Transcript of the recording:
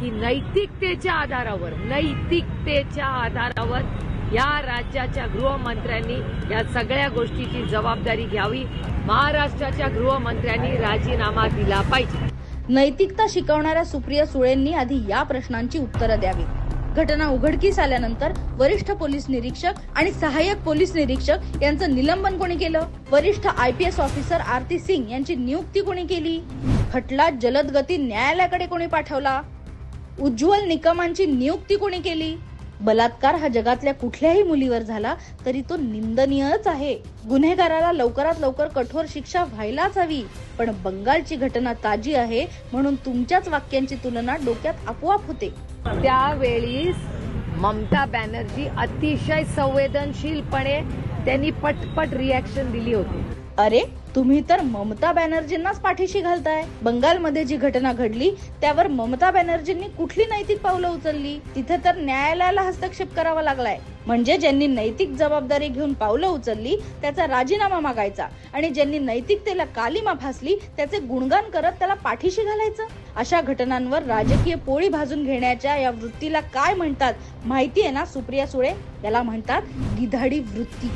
की नैतिकतेच्या आधारावर नैतिकतेच्या आधारावर या राज्याच्या गृहमंत्र्यांनी या सगळ्या गोष्टीची जबाबदारी घ्यावी. महाराष्ट्राच्या गृहमंत्र्यांनी राजीनामा दिला पाहिजे. नैतिकता शिकवणाऱ्या सुप्रिया सुळेंनी आधी या प्रश्नांची उत्तरं द्यावी. घटना उघडकीस आल्यानंतर वरिष्ठ पोलीस निरीक्षक आणि सहाय्यक पोलीस निरीक्षक यांचं निलंबन कोणी केलं? वरिष्ठ आयपीएस ऑफिसर आरती सिंग यांची नियुक्ती कोणी केली? खटला जलद गती न्यायालयाकडे कोणी पाठवला? उज्ज्वल निकमांची नियुक्ती कोणी केली? बलात्कार हा जगातल्या कुठल्याही मुलीवर झाला तरी तो निंदनीयच आहे. गुन्हेगाराला लवकरात लवकर कठोर शिक्षा व्हायलाच हवी. पण बंगालची घटना ताजी आहे म्हणून तुमच्याच वाक्यांची तुलना डोक्यात आपोआप होते. त्यावेळी ममता बॅनर्जी अतिशय संवेदनशीलपणे त्यांनी पटपट रिॲक्शन दिली होती. अरे तुम्ही तर ममता बॅनर्जींनाच पाठीशी घालताय. बंगालमध्ये जी घटना घडली त्यावर ममता बॅनर्जींनी कुठली नैतिक पावलं उचलली? तिथे तर न्यायालयाला हस्तक्षेप करावा लागलाय. म्हणजे ज्यांनी नैतिक जबाबदारी घेऊन पावलं उचलली त्याचा राजीनामा मागायचा. आणि ज्यांनी नैतिकतेला कालिमा फासली त्याचे गुणगान करत त्याला पाठीशी घालायचं? अशा घटनांवर राजकीय पोळी भाजून घेण्याच्या या वृत्तीला काय म्हणतात? माहिती आहे ना सुप्रिया सुळे? याला म्हणतात गिधाडी वृत्ती.